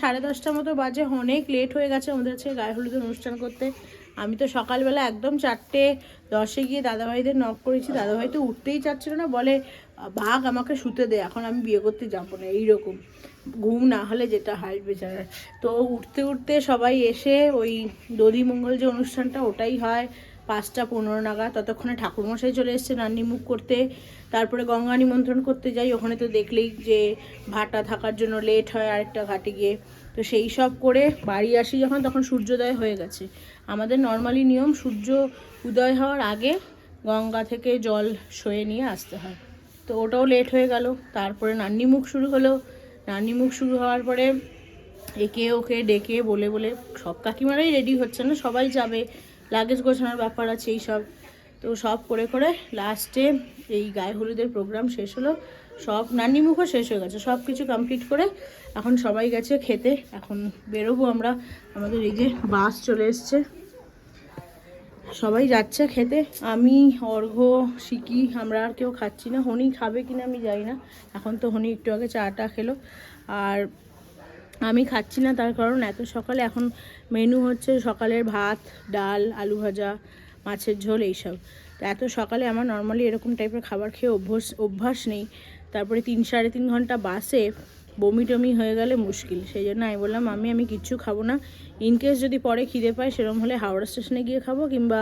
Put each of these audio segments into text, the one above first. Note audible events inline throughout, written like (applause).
সাড়ে দশটার মতো বাজে, অনেক লেট হয়ে গেছে আমাদের কাছে গায়ে হলুদের অনুষ্ঠান করতে। আমি তো সকালবেলা একদম চারটে দশে গিয়ে দাদাভাইদের নক করেছি। দাদাভাই তো উঠতেই চাচ্ছিল না, বলে ভাগ আমাকে শুতে দে, এখন আমি বিয়ে করতে যাব না। এইরকম। ঘুম না হলে যেটা হয় বেচারার তো উঠতে উঠতে সবাই এসে ওই দধি মঙ্গল যে অনুষ্ঠানটা, ওটাই হয়। পাঁচটা, পনেরো নাগাদ। ততক্ষণে ঠাকুরমশাই চলে এসছে নান্নি মুখ করতে। তারপরে গঙ্গা নিমন্ত্রণ করতে যাই। ওখানে তো দেখলেই যে ভাটা থাকার জন্য লেট হয় আরেকটা ঘাটে গিয়ে। তো সেই সব করে বাড়ি আসি যখন, তখন সূর্যোদয় হয়ে গেছে। আমাদের নর্মালি নিয়ম, সূর্য উদয় হওয়ার আগে গঙ্গা থেকে জল সয়ে নিয়ে আসতে হয়। তো ওটাও লেট হয়ে গেল। তারপরে নান্নি মুখ শুরু হলো। নান্নি মুখ শুরু হওয়ার পরে একে ওকে ডেকে বলে বলে, সব কাকিমারাই রেডি হচ্ছে না, সবাই যাবে। লাগেজ গোছানোর ব্যাপার আছে এই সব তো সব করে করে লাস্টে এই গায়ে হলুদের প্রোগ্রাম শেষ হলো। সব নান্নি মুখও শেষ হয়ে গেছে। সব কিছু কমপ্লিট করে এখন সবাই গেছে খেতে। এখন বেরোবো আমরা। আমাদের এই যে বাস চলে এসছে। সবাই যাচ্ছে খেতে। আমি, অর্ঘ, শিকি, আমরা আর কেউ খাচ্ছি না। হনি খাবে কিনা আমি জানি না। এখন তো হনি একটু আগে চাটা খেলো। আর আমি খাচ্ছি না তার কারণ এত সকালে এখন মেনু হচ্ছে সকালের ভাত, ডাল, আলু ভাজা, মাছের ঝোল এইসব। তো এত সকালে আমার নর্মালি এরকম টাইপের খাবার খেয়ে অভ্যাস অভ্যাস নেই। তারপরে তিন, সাড়ে তিন ঘণ্টা বাসে বমি টমি হয়ে গেলে মুশকিল। সেই জন্য আমি বললাম আমি আমি কিচ্ছু খাব না। ইনকেস যদি পরে খিদে পায় সেরকম হলে হাওড়া স্টেশনে গিয়ে খাব কিংবা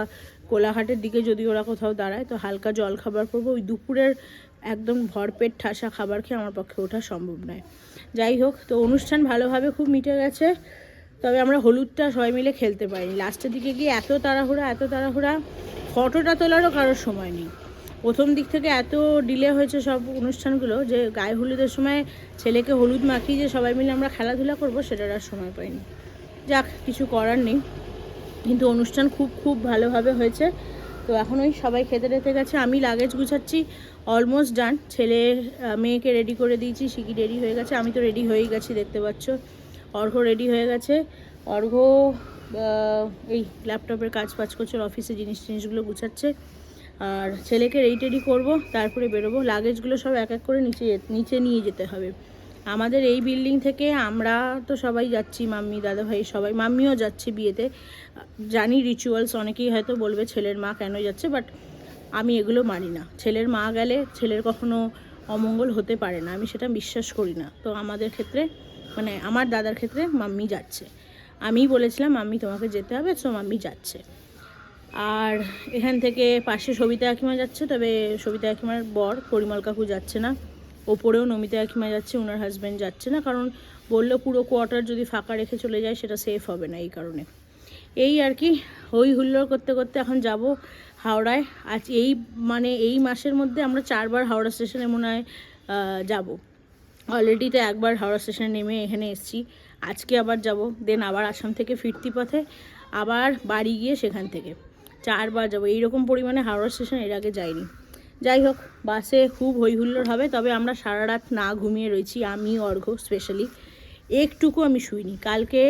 কোলাঘাটের দিকে যদি ওরা কোথাও দাঁড়ায়, তো হালকা জল খাবার করব। ওই দুপুরের একদম ভরপেট ঠাসা খাবার খেয়ে আমার পক্ষে ওঠা সম্ভব নয়। যাই হোক, তো অনুষ্ঠান ভালোভাবে খুব মিটে গেছে। তবে আমরা হলুদটা সবাই মিলে খেলতে পারিনি। লাস্টের দিকে গিয়ে এত তাড়াহুড়া এত তাড়াহুড়া, ফটোটা তোলারও কারোর সময় নেই। প্রথম দিক থেকে এত ডিলে হয়েছে সব অনুষ্ঠানগুলো যে গায়ে হলুদের সময় ছেলেকে হলুদ মাখিয়ে যে সবাই মিলে আমরা খেলাধুলা করব, সেটার আর সময় পাইনি। যাক, কিছু করার নেই। কিন্তু অনুষ্ঠান খুব খুব ভালোভাবে হয়েছে। তো এখন ওই সবাই খেতে টেতে গেছে। আমি লাগেজ গুছাচ্ছি। Almost done. ছেলে মেয়েকে রেডি করে দিয়েছি শিকি রেডি হয়ে গেছে? আমি তো রেডি হয়েই গেছি, দেখতে পাচ্ছ। অর্ঘ রেডি হয়ে গেছে। অর্ঘ এই ল্যাপটপের কাজ ফাজ করছে অফিসে জিনিস টিনিসগুলো গুছাচ্ছে। আর ছেলেকে রেডি টেডি করব, তারপরে বেরোবো। লাগেজগুলো সব এক এক করে নিচে নিচে নিয়ে যেতে হবে। আমাদের এই বিল্ডিং থেকে আমরা তো সবাই যাচ্ছি, মাম্মি দাদা ভাই সবাই। মাম্মিও যাচ্ছে বিয়েতে। জানি রিচুয়ালস অনেকেই হয়তো বলবে ছেলের মা কেন যাচ্ছে বাট আমি এগুলো মানি না। ছেলের মা গেলে ছেলের কখনো অমঙ্গল হতে পারে না, আমি সেটা বিশ্বাস করি না। তো আমাদের ক্ষেত্রে মানে আমার দাদার ক্ষেত্রে মাম্মি যাচ্ছে। আমিই বলেছিলাম, মাম্মি, তোমাকে যেতে হবে, সো মাম্মি যাচ্ছে। আর এখান থেকে পাশে সবিতা কাকিমা যাচ্ছে, তবে সবিতা কাকিমার বর পরিমল কাকু যাচ্ছে না। ওপরেও নমিতা কাকিমা যাচ্ছে ওনার হাজব্যান্ড যাচ্ছে না, কারণ বলল পুরো কোয়ার্টার যদি ফাঁকা রেখে চলে যায়, সেটা সেফ হবে না এই কারণে। এই আর কি, হই হুল্লোড় করতে করতে এখন যাব। হাওড়ায়। আজ এই মানে এই মাসের মধ্যে আমরা চারবার হাওড়া স্টেশনে মনে হয় যাব। অলরেডি তো একবার হাওড়া স্টেশনে নেমে এখানে এসেছি। আজকে আবার যাব দেন আবার আসাম থেকে ফিরতি পথে, আবার বাড়ি গিয়ে সেখান থেকে। চারবার যাব। এইরকম পরিমাণে হাওড়া স্টেশনের আগে যাইনি। যাই হোক, বাসে খুব হই হুল্লোড় হবে, তবে আমরা সারা রাত না ঘুমিয়ে রয়েছি, আমি, অর্ঘ স্পেশালি একটুকু আমি শুইনি। কালকে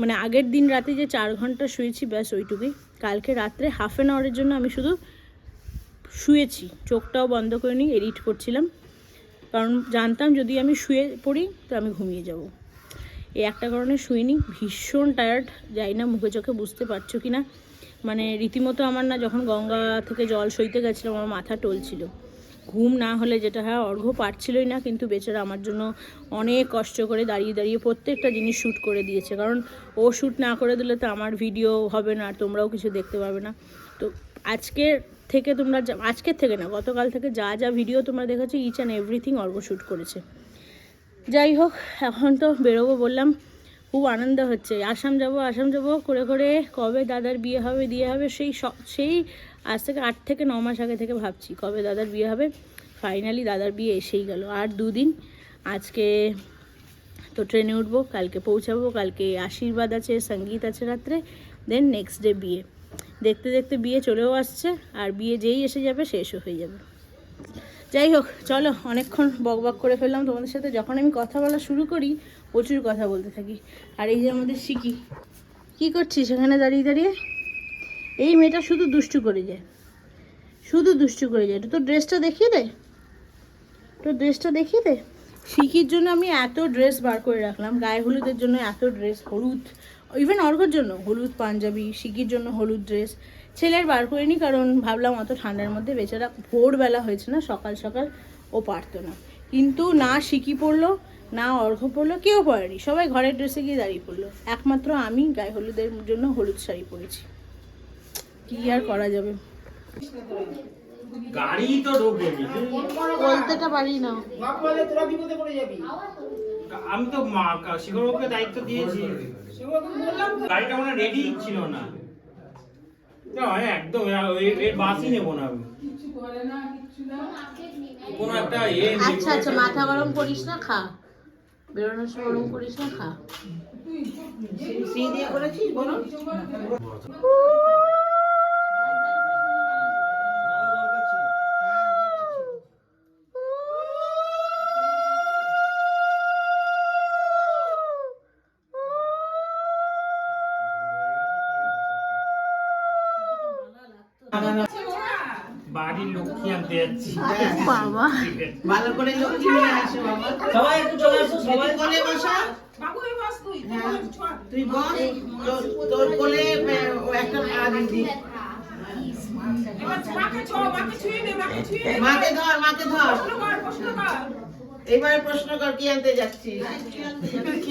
মানে আগের দিন রাতে যে চার ঘণ্টা শুয়েছি, ব্যাস ওইটুকুই। কালকে রাত্রে হাফ অ্যান আওয়ারের জন্য আমি শুধু শুয়েছি। চোখটাও বন্ধ করে নিই এডিট করছিলাম। কারণ জানতাম যদি আমি শুয়ে পড়ি, তো আমি ঘুমিয়ে যাব। এই একটা কারণে শুইনি। ভীষণ টায়ার্ড যাই না, মুখে চোখে বুঝতে পারছ কি না? মানে রীতিমতো আমার না যখন গঙ্গা থেকে জল সইতে গেছিলাম আমার মাথা টলছিল। ঘুম না হলে যেটা হয়, অর্ঘ্য পারছিলই না, কিন্তু বেচারা আমার জন্য অনেক কষ্ট করে দাঁড়িয়ে দাঁড়িয়ে প্রত্যেকটা জিনিস শ্যুট করে দিয়েছে। কারণ ও শ্যুট না করে দিলে তো আমার ভিডিও হবে না, আর তোমরাও কিছু দেখতে পাবে না। তো আজকের থেকে তোমরা আজকের থেকে না, গতকাল থেকে যা যা ভিডিও তোমরা দেখেছ each and everything Arghya shoot করেছে। যাই হোক, এখন তো বেরোবো বললাম, খুব আনন্দ হচ্ছে। আসাম যাব আসাম যাব, করে করে কবে দাদার বিয়ে হবে দিয়ে হবে, সেই সেই আজ থেকে আট থেকে ন মাস আগে থেকে ভাবছি কবে দাদার বিয়ে হবে। ফাইনালি দাদার বিয়ে এসেই গেল। আর দুদিন আজকে তো ট্রেনে উঠবো, কালকে পৌঁছাবো, কালকে আশীর্বাদ আছে, সংগীত আছে রাত্রে দেন নেক্সট ডে বিয়ে। দেখতে দেখতে বিয়ে চলেও আসছে, আর বিয়ে যেই এসে যাবে শেষও হয়ে যাবে। যাই হোক, চলো অনেকক্ষণ বক বক করে ফেললাম তোমাদের সাথে। যখন আমি কথা বলা শুরু করি, প্রচুর কথা বলতে থাকি। আর এই যে আমাদের শিখি কি করছিস? সেখানে দাঁড়িয়ে দাঁড়িয়ে? এই মেয়েটা শুধু দুষ্টু করে যায়। শুধু দুষ্টু করে যায়। তোর ড্রেসটা দেখিয়ে দে। তোর ড্রেসটা দেখিয়ে দে। শিখির জন্য আমি এত ড্রেস বার করে রাখলাম। গায়ে হলুদের জন্য এত ড্রেস, হলুদ ইভেন অর্ঘর জন্য। হলুদ, পাঞ্জাবি শিখির জন্য হলুদ ড্রেস। ছেলের বার করিনি কারণ ভাবলাম অত ঠান্ডার মধ্যে বেচারা ভোরবেলা হয়েছে না, সকাল সকাল ও পারতো না। কিন্তু না শিখি পড়ল, না অর্ঘ পড়ল, কেউ পড়েনি। সবাই ঘরের ড্রেসে গিয়ে দাঁড়িয়ে পড়ল। একমাত্র আমি গায়ে হলুদের জন্য হলুদ শাড়ি পরেছি। কি আর করা যাবে? গাড়ি তো ঢোকেনি বলতেটা পারি না। আমি তো শিখরবাবুকে দায়িত্ব দিয়েছি। গাড়িটা মানে রেডি ছিল না। একদম এর বাসই নেব না আমি। কোনো একটা এ আচ্ছা আচ্ছা মাথা গরম করিস না খা। বেরোনোর সময় গরম করিস না খা। বাড়ির লক্ষ্মী আনতে যাচ্ছি বাবা। ভালো করে লক্ষ্মী নিয়ে আসো বাবা। সবাই একটু চলে আসো সবাই। কোলে বসা। হ্যাঁ, তুই বস তোর- তোর কোলে একটা পা দিবি মাকে ধর মাকে ধর। এবারে প্রশ্ন কর কি আনতে যাচ্ছিস?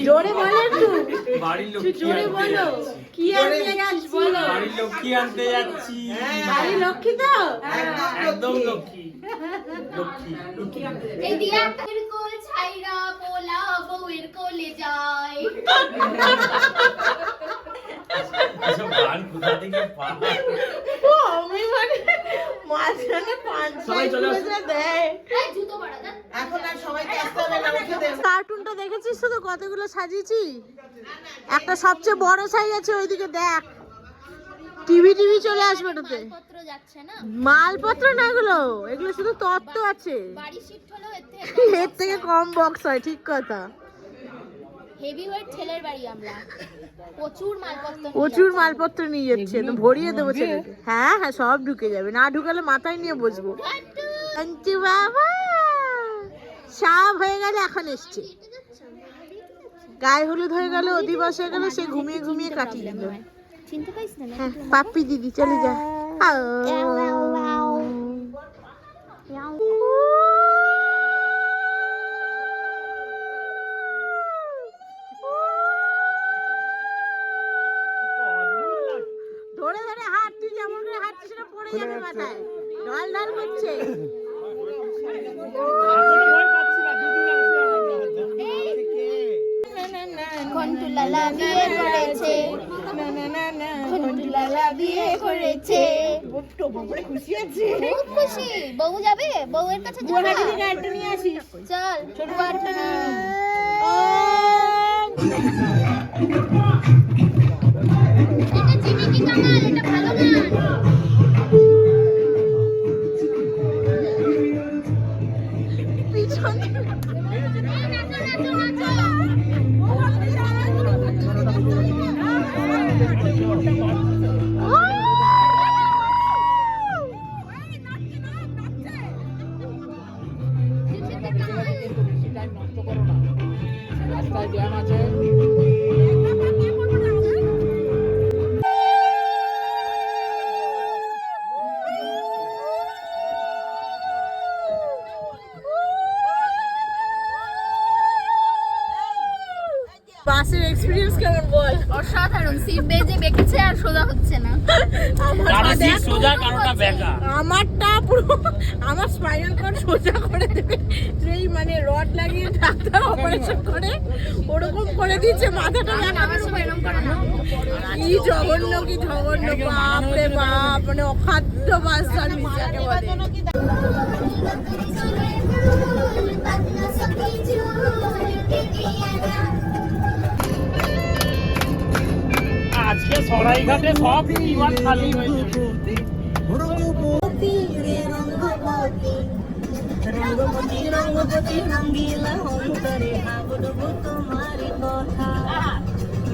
জোরে বলো একটু। জোরে বলো। যাচ্ছি? কি আনতে যাচ্ছিস বলো? বাড়ির লক্ষ্মী আনতে যাচ্ছি। হ্যাঁ, বাড়ি লক্ষ্মী তো? একদম লক্ষ্মী। লক্ষ্মী। এই দিয়ার কোল ছাইরা পোলা বউয়ের কোলে যায়। এসব গান কোথা থেকে পায়? ও, আমি মানে কার্টুনটা দেখেছিস শুধু কতগুলো সাজিয়েছি? একটা সবচেয়ে বড় সাইজ আছে ওইদিকে দেখ। টিভি টিভি চলে আসবে ওটাতে। পত্র যাচ্ছে না? মালপত্র না এগুলো? এগুলো শুধু তত্ত্ব আছে। এর থেকে কম বক্স হয় ঠিক কথা। হেভি ওয়েট ছেলের বাড়ি আমরা। প্রচুর মালপত্র নিয়ে প্রচুর মালপত্র নিয়ে যাচ্ছে তো ভরিয়ে দেবো ছেলেকে। হ্যাঁ হ্যাঁ সব ঢুকে যাবে। না ঢুকালে মাথায় নিয়ে বসবো। আন্টি বাবা! সব হয়ে গেলে এখন এসছে? গায়ে হলুদ হয়ে গেল অধিবাস হয়ে গেল সে ঘুমিয়ে ঘুমিয়ে কাটিয়ে দিল। চিনতে পারিস না হ্যাঁ পাপ্পি দিদি চলে যা আও। ধরে ধরে হাত তুই যেমন করে হাঁটছিস সেটা পড়ে যাবে মাথায় ঢল ঢল করছে ঘন্টুলালা বিয়ে করেছে। বিয়ে করেছে। খুশি আছে খুব খুশি। বউ যাবে? বউয়ের কাছে চল। ছোট এটা জিমিকি কামাল এটা ভালো গান বাসের এক্সপিরিয়েন্স কেমন বল? অসাধারণ। সিট বেজে বেঁকেছে আর সোজা হচ্ছে না। সোজা বেকা। আমারটা পুরো আমার স্পাইনাল কর্ড সোজা করে দেবে। মানে রড লাগিয়ে ডাক্তার অপারেশন করে ওরকম করে দিচ্ছে মাথাটা কি জঘন্য কি জঘন্য বাপ রে বাপ মানে অখাদ্য বাস সার্ভিস যাকে বলে আজকে সরাইঘাটে সব বিমান খালি হয়েছে। রঙ্গপতি রঘুপতি রঙ্গিলা অন্তরে ভাবনবো তোমারি কথা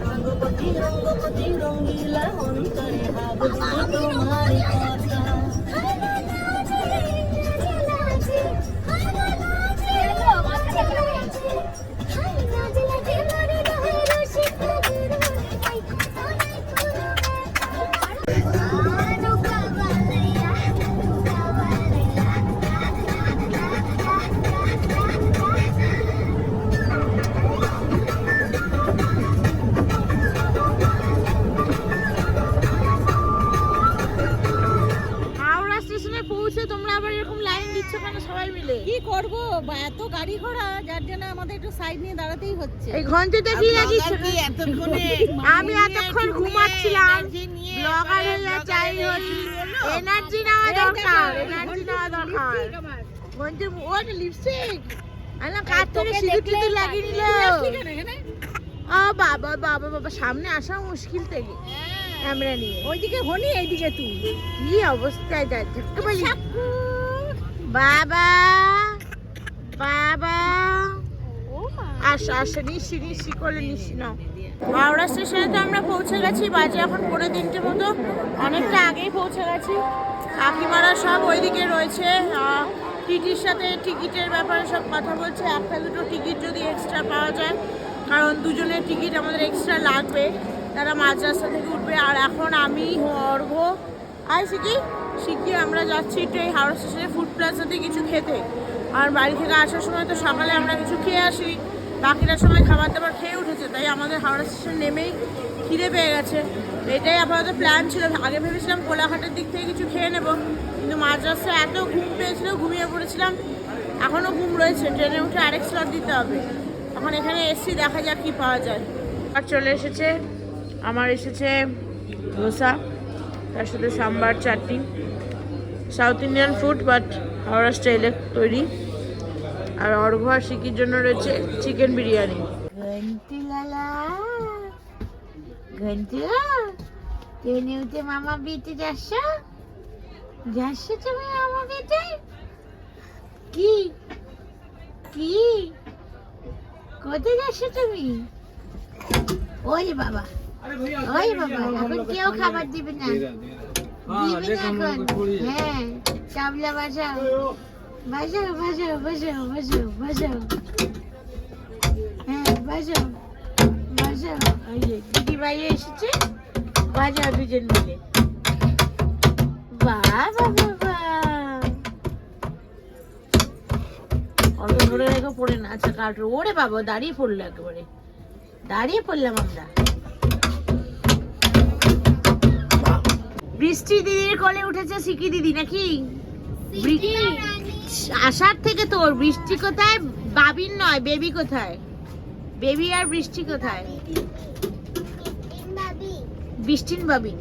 রঙ্গপতি রঙ্গপতি রঙ্গিলা অন্তরে ভাবনবো তোমারি সাইড নিয়ে দাঁড়াতেই হচ্ছে। এই ঘন্টাটা কি লাগিস এতক্ষণে আমি এতক্ষণ ঘুমাচ্ছিলাম। ব্লগার হয়ে চাই হচ্ছি এনার্জি নেওয়া দরকার এনার্জি নেওয়া দরকার। ঘণ্টা ওর লিপস্টিক আলা কার থেকে সিঁদুর টিঁদুর লাগিয়ে নিল? ও বাবা বাবা বাবা সামনে আসা মুশকিল থেকে। ক্যামেরা নিয়ে। ওইদিকে হনি এইদিকে তুই কি অবস্থায় যাচ্ছে? বাবা বাবা। আস আস, নিশি নিশি করে নিশি, নাও। হাওড়া স্টেশনে তো আমরা পৌঁছে গেছি, বাজে এখন পনেরো তিনটে মতো। অনেকটা আগেই পৌঁছে গেছি। কাকিমারা সব ওইদিকে রয়েছে টিটির সাথে টিকিটের ব্যাপারে সব কথা বলছে। একটা দুটো টিকিট যদি এক্সট্রা পাওয়া যায়, কারণ দুজনের টিকিট আমাদের এক্সট্রা লাগবে। তারা মাঝ রাস্তা থেকে উঠবে। আর এখন আমি, অর্ঘ, আয় শিখি শিখি আমরা যাচ্ছি একটু এই হাওড়া স্টেশনে ফুড প্লাজাতে কিছু খেতে। আর বাড়ি থেকে আসার সময় তো সকালে আমরা কিছু খেয়ে আসি। বাকিটা সময় খাবার দাবার খেয়ে উঠেছে, তাই আমাদের হাওড়া স্টেশন নেমেই খিদে পেয়ে গেছে। এটাই আপাতত প্ল্যান ছিল, আগে ভেবেছিলাম কোলাঘাটের দিক থেকে কিছু খেয়ে নেব, কিন্তু মাঝ রাস্তায় এত ঘুম পেয়েছিল, ঘুমিয়ে পড়েছিলাম এখনও ঘুম রয়েছে ট্রেনে উঠে আরেক স্লট দিতে হবে। এখন এখানে এসছি দেখা যাক কি পাওয়া যায়। আর চলে এসেছে, আমার এসেছে ধোসা, তার সাথে sambar chutney. South Indian food but Howrah স্টাইলে তৈরি। আর অর্ঘ আর শিকির জন্য রয়েছে চিকেন বিরিয়ানি। ট্রেনে উঠে মামা বিয়েতে যাচ্ছ? যাচ্ছ তুমি মামা বিয়েতে কি? কি? কোথায় যাচ্ছ তুমি? ওই বাবা ওই বাবা এখন কেউ খাবার দিবে না। দিবে না এখন। হ্যাঁ চাবলা বাজাও। বাজাও বাজাও বাজাও বাজাও বাজাও হ্যাঁ বাজাও বাজাও এই যে দিদি ভাই এসেছে? বাজার দুজন মিলে। বাবা বাবা অত ধরে রেখে পড়ে না। আচ্ছা কাটর ওরে বাবা দাঁড়িয়ে পড়ল একেবারে। দাঁড়িয়ে পড়লাম আমরা। বৃষ্টি দিদির কলে উঠেছে সিকি দিদি নাকি? আসার থেকে তোর বৃষ্টি কোথায়? বাবিন নয় বেবি কোথায়? বেবি আর বৃষ্টি কোথায়? বৃষ্টিন বাবিন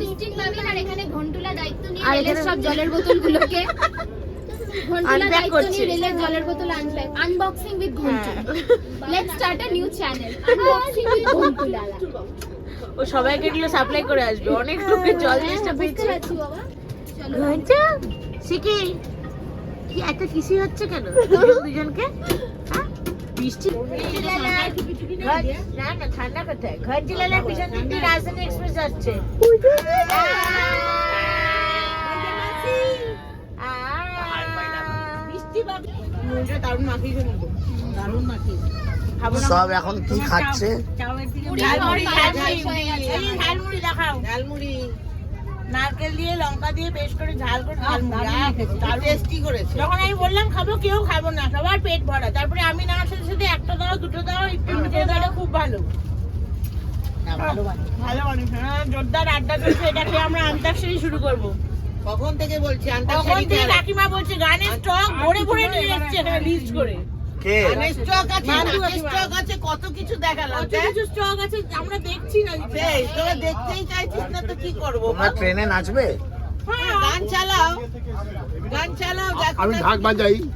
মিষ্টির বাবিন আর এখানে ঘন্টুলা দায়িত্ব নিয়ে রেলের সব জলের বোতলগুলোকে। (laughs) ঘন্টুলা দায়িত্ব নিয়ে রেলের জলের বোতল আনপ্যাক আনবক্সিং উইথ ঘন্টু হ্যাঁ। Let's start a new channel unboxing with ঘন্টুলা। (laughs) ও সবাইকে এগুলো সাপ্লাই করে আসবে। অনেক লোকের জল চেষ্টা পেয়েছে। বাবা। ঘণ্টা শিখি। কি এত কিসি হচ্ছে কেন? (laughs) দুজন দুজনকে? হ্যাঁ? বৃষ্টি না না ঠান্ডা কোথায়? ঘর জেলার পিছন দিক রাজধানী এক্সপ্রেস যাচ্ছে। দারুণ মাখিয়েছে দারুণ মাটি খাব সব এখন কি খাচ্ছে? ঝালমুড়ি দেখাও। ঝালমুড়ি। নারকেল দিয়ে লঙ্কা দিয়ে বেশ করে ঝাল করে। টেস্টি করেছে। যখন আমি বললাম খাব কেউ খাব না সবার পেট ভরা। তারপরে আমি নেওয়ার সাথে সাথে একটা দাও দুটো দাও একটু দাও খুব ভালো। ভালো মানুষ হ্যাঁ জোরদার আড্ডা চলছে এটা খেয়ে আমরা আন্তাক্ষরী শুরু করব। কখন থেকে বলছি আন্তাক্ষরী। কাকিমা বলছে গানের স্টক ভরে ভরে নিয়ে যাচ্ছে লিস্ট করে। কে আছে, stock আছে, কত কিছু দেখালাম কত দেখ। কিছু স্টক আছে আমরা দেখছি না তোরা দেখতেই চাইছিস না তো কি করব তোমরা ট্রেনে নাচবে হ্যাঁ গান চালাও গান চালাও আমি ঢাক বাজাই (laughs)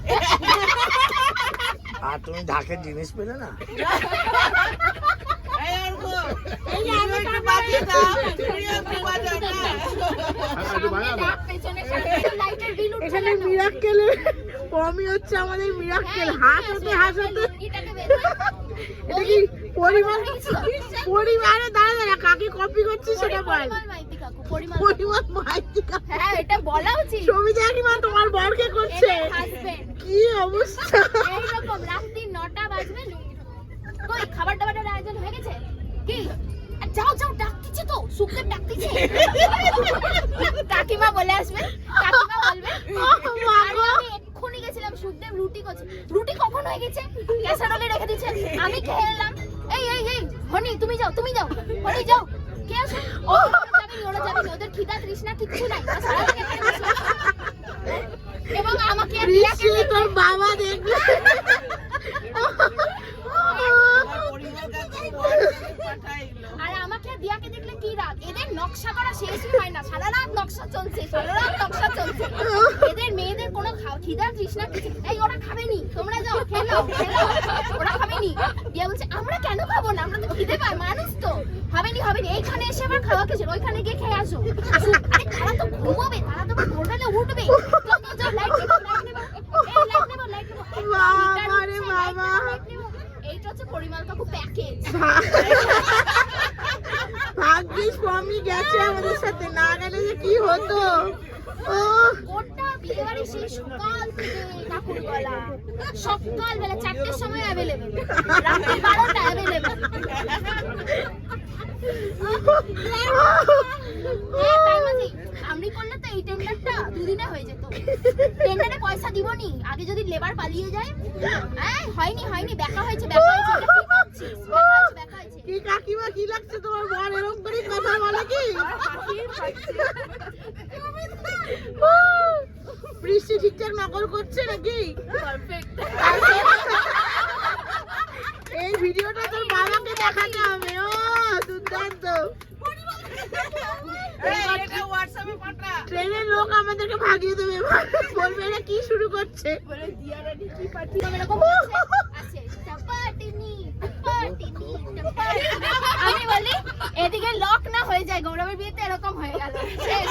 আর তুমি ঢাকের জিনিস পেলে না এই অর্ক, এই যে তুমিও আমি একটু কামড়ে বাজিয়ে দাও, দিচ্ছি। তুমিও একটু বাজাও না। একটু বাজাও না। পেছনে লাইটের বিল উঠছে এখানে? মিরাক্কেলের কমই হচ্ছে আমাদের মিরাক্কেল হাসাতে হাসাতে এটা কি পরিমাণ? পরিমাণে? দাঁড়া দাঁড়া কাকে কপি করছিস সেটা বল। পরিমাণ মাইতি হ্যাঁ এটা বলা উচিত। তোমার বরকে করছে। কি অবস্থা? এইরকম রাত্রি নটা বাজবে কই খাবার দাবারের আয়োজন হয়ে গেছে? কি? যাও যাও ডাকতেছে তো সুখদেব ডাকতেছে। (laughs) দিচ্ছে ক্যাসারোলে রেখে দিচ্ছে আমি খেয়ে এলাম এই এই এই হনি তুমি যাও তুমি যাও। হনি যাও। কে আছে? ও যাবে ওরা যাবে ওদের খিদা তৃষ্ণা কিচ্ছু নাই। এবং আমাকে তোর বাবা দেখবে। (laughs) আবার ওইখানে গিয়ে খেয়ে আসো। আরে তারা তো ঘুমাবে তারা তো ভোরবেলা উঠবে। এইটা হচ্ছে পরিমাণ কাকু প্যাকেজ ভাগ্যিস মমি গেছে আমাদের সাথে না গেলে যে কি হতো? ও গোটা বিয়েবাড়ি সেই সকাল থেকে কাকুর গলা সকাল বেলা চারটের সময় অ্যাভেলেবেল রাত্রি বারোটা অ্যাভেলেবেল আমরি করলে তো এই টেন্ডারটা দুদিনে হয়ে যেত টেন্ডারে পয়সা দিব নি আগে যদি লেবার পালিয়ে যায় হ্যাঁ হয়নি হয়নি দেখা হয়েছে দেখা হয়েছে কি করছিস? দেখা হয়েছে, দেখা হয়েছে। কি কাকিমা কি লাগছে তোমার বর এরকম করে কথা বলে কি বৃষ্টি ঠিকঠাক নকল করছে নাকি এই ভিডিওটা তোর বাবাকে দেখাতে হবে ও ট্রেনের লোক আমাদেরকে ভাগিয়ে দেবে বলবে এটা কি শুরু করছে। আমি বলি এদিকে লক না হয়ে যায় গৌরবের বিয়েতে এরকম হয়ে গেল। শেষ।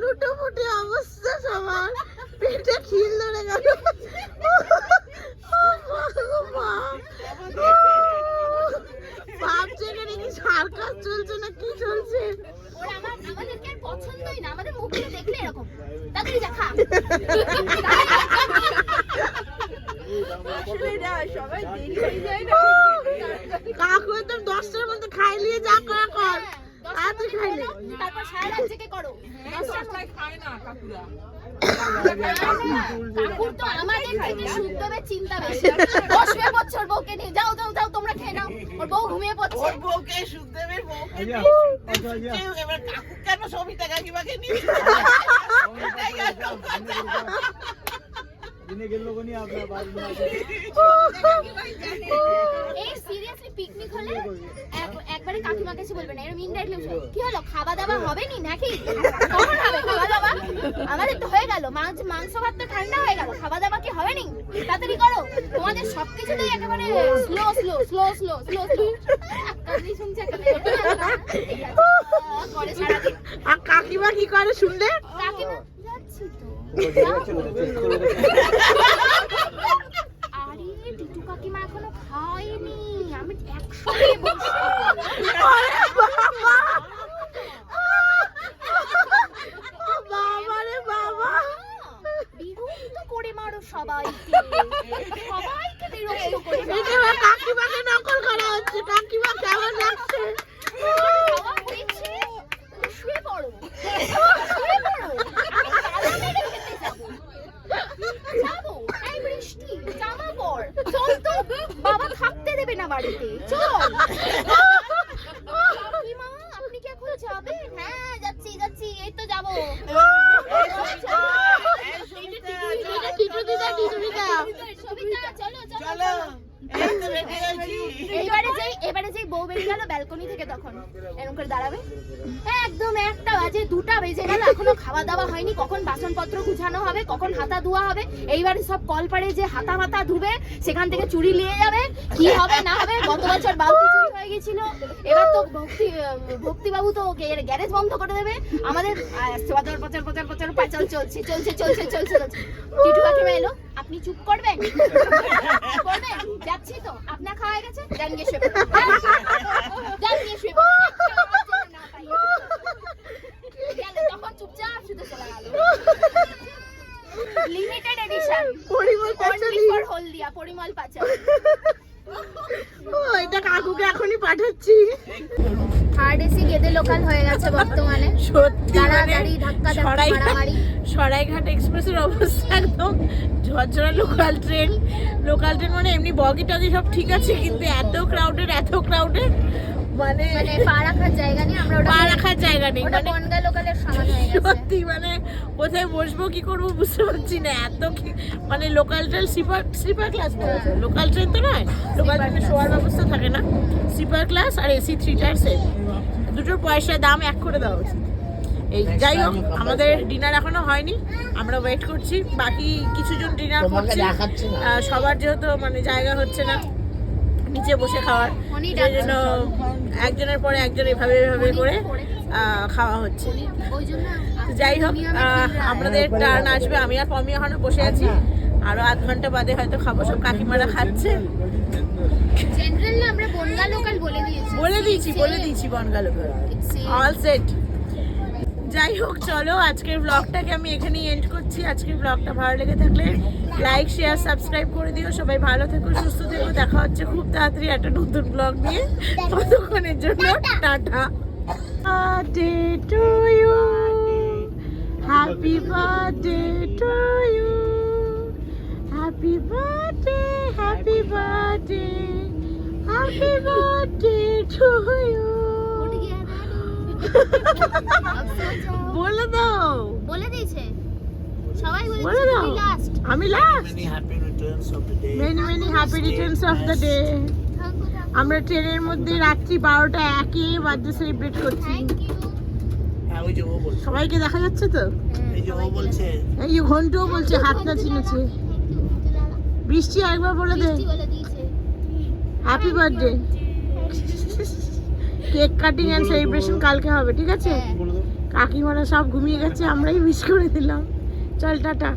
লুটোপুটি অবস্থা সবার। পেটে খিল ধরে গেল ভাবছে এখানে কি সার্কাস চলছে না কি চলছে ওরা আমার আমাদেরকে আর পছন্দই না আমাদের মুখগুলো দেখলে এরকম তাড়াতাড়ি যা খা কাকু তো দশটার মধ্যে খাইলিয়ে যা করা কর হ্যাঁ, দশটার তাড়াতাড়ি মধ্যে খাইলে করো, তারপর সারা রাত জেগে করো দশটার মধ্যে কাকুর তো আমাদের থেকে সুন্দরের চিন্তা বেশি বসবে বছর বউকে নিয়ে যাও যাও যাও তোমরা খেয়ে নাও ওর বউ ঘুমিয়ে পড়ছে ওর বউকে সুখদেবের বউকে নিয়ে শুচ্ছে। এবার কাকু কেন সবিতা কাকিমাকে নিয়ে এটাই গেল কথা। এই সিরিয়াসলি পিকনিক হলে এক- একবারে কাকিমাকে এসে বলবে না এরকম ইনডাইরেক্টলি কি হলো খাওয়া দাওয়া হবে নি নাকি? কখন হবে খাওয়া দাওয়া আমাদের তো হয়ে গেল মাছ মাংস ভাত তো ঠান্ডা হয়ে গেল খাওয়া দাওয়া কি হবে নি তাড়াতাড়ি করো তোমাদের সবকিছুতেই একেবারে slow slow slow slow slow slow শুনছে আর কাকিমা কি করে শুনলে? কাকিমা আরে টিটু কাকিমা এখনও খাওয়াইনি আমি একসঙ্গে বসে আরে বাবা বাবা রে বাবা বিরক্ত করে মারো সবাইকে সবাইকে বিরক্ত করে মারো এটা আবার কাকিমাকে নকল করা হচ্ছে কাকিমা কেমন লাগছে খাওয়া হয়েছে তুমি শুয়ে পড়ো শুয়ে পড়ো আমি তালা মেরে খেতে যাব যাব এই বৃষ্টি জামা পর চল তো বাবা থাকতে দেবে না বাড়িতে চল কাকিমা আপনি কি এখন যাবেন হ্যাঁ যাচ্ছি যাচ্ছি এই তো যাব এই সবিতা, এটা টিটু দিদা টিটু দিদা সবিতা চলো চলো চলো এই তো রেডি হয়েছি এইবারে যেই এবারে যেই বউ বেরিয়ে গেল ব্যালকনি থেকে তখন এরকম করে দাঁড়াবে একদম একটা বাজে দুটা বেজে গেল এখনও খাওয়া দাওয়া হয়নি। কখন বাসনপত্র গুছানো হবে কখন হাতা ধোয়া হবে এইবারে সব কল পাড়ে যে হাতা মাতা ধুবে সেখান থেকে চুরি নিয়ে যাবে কি হবে না হবে গত বছর বালতি চুরি হয়ে গেছিল এবার তো ভক্তি ভক্তি বাবু তো গ্যারেজ বন্ধ করে দেবে আমাদের আহ, পচার পচার পচার পচার পাচাল চলছে চলছে চলছে চলছে চলছে। টিটু কাকিমা এলো আপনি চুপ করবেন? করবেন? যাচ্ছি তো আপনার খাওয়া গেছে? যান গিয়ে শুয়ে পড়ুন। শুয়ে পড়ুন। একটা আওয়াজ যেন না পাই। গেল, তখন চুপচাপ শুতে চলে গেল limited edition Parimal Pachali. For Haldia Parimal পাচাল ও এটা কাকুকে এখনই পাঠাচ্ছি। হার্ড এসি গেদে লোকাল হয়ে গেছে বর্তমানে। সত্যি মানে তাড়াতাড়ি ধাক্কা ধাক্কা সরাইঘাট মারামারি। সরাইঘাট এক্সপ্রেসের অবস্থা একদম ঝরঝরা লোকাল ট্রেন লোকাল ট্রেন মানে এমনি বগি টগি সব ঠিক আছে কিন্তু এত ক্রাউডেড এত ক্রাউডেড মানে মানে পা রাখার জায়গা নেই আমরা ওটা পা রাখার জায়গা নেই মানে বনগা লোকালের সমান হয়ে গেছে। সত্যি মানে কোথায় বসবো কি করব বুঝতে পারছি না এত কি- মানে local train sleeper sleeper class বলেছে। লোকাল ট্রেন তো নয় লোকাল ট্রেনে শোয়ার ব্যবস্থা থাকে না। স্লিপার ক্লাস আর এসি থ্রি টায়ার সেম দুটোর পয়সার দাম এক করে দেওয়া উচিত। এই যাই হোক আমাদের ডিনার এখনও হয়নি আমরা ওয়েট করছি। বাকি কিছুজন ডিনার তোমাকে করছি। দেখাচ্ছে না। আহ, সবার যেহেতু মানে জায়গা হচ্ছে না নিচে বসে খাওয়ার। সেই জন্য একজনের পরে একজন এভাবে এভাবে করে খাওয়া হচ্ছে। যাই হোক আপনাদের টার্ন আসবে। আমি আর পমি এখনও বসে আছি। আরও আধ ঘণ্টা বাদে হয়তো খাব সব কাকিমারা খাচ্ছে। জেনারেল না আমরা বনগা লোকাল বলে দিয়েছি। বলে দিয়েছি বলে দিয়েছি বনগালো অল সেট যাই হোক, চলো আজকের ব্লগটাকে আমি এখানেই এন্ড করছি। আজকের ব্লগটা ভালো লেগে থাকলে লাইক শেয়ার সাবস্ক্রাইব করে দিও। সবাই ভালো থেকো, সুস্থ থেকো। দেখা হচ্ছে খুব তাড়াতাড়ি একটা নতুন ব্লগ নিয়ে। ততক্ষণের জন্য tata. Birthday to you happy to you happy birthday happy birthday happy birthday to you বলে দাও। বলে দিয়েছে। সবাই বলে দাও। লাস্ট আমি last. Many many happy returns of the day আমরা ট্রেনের মধ্যে রাত্রি বারোটা একে বার্থডে সেলিব্রেট করছি। হ্যাঁ। সবাইকে দেখা যাচ্ছে তো? এই যে বলছে, এই যে ঘন্টুও বলছে হাত না চিনেছে। বৃষ্টি একবার বলে দে। Happy birthday cake cutting and celebration কালকে হবে ঠিক আছে? কাকিমারা সব ঘুমিয়ে গেছে আমরাই মিস করে দিলাম। চল টাটা।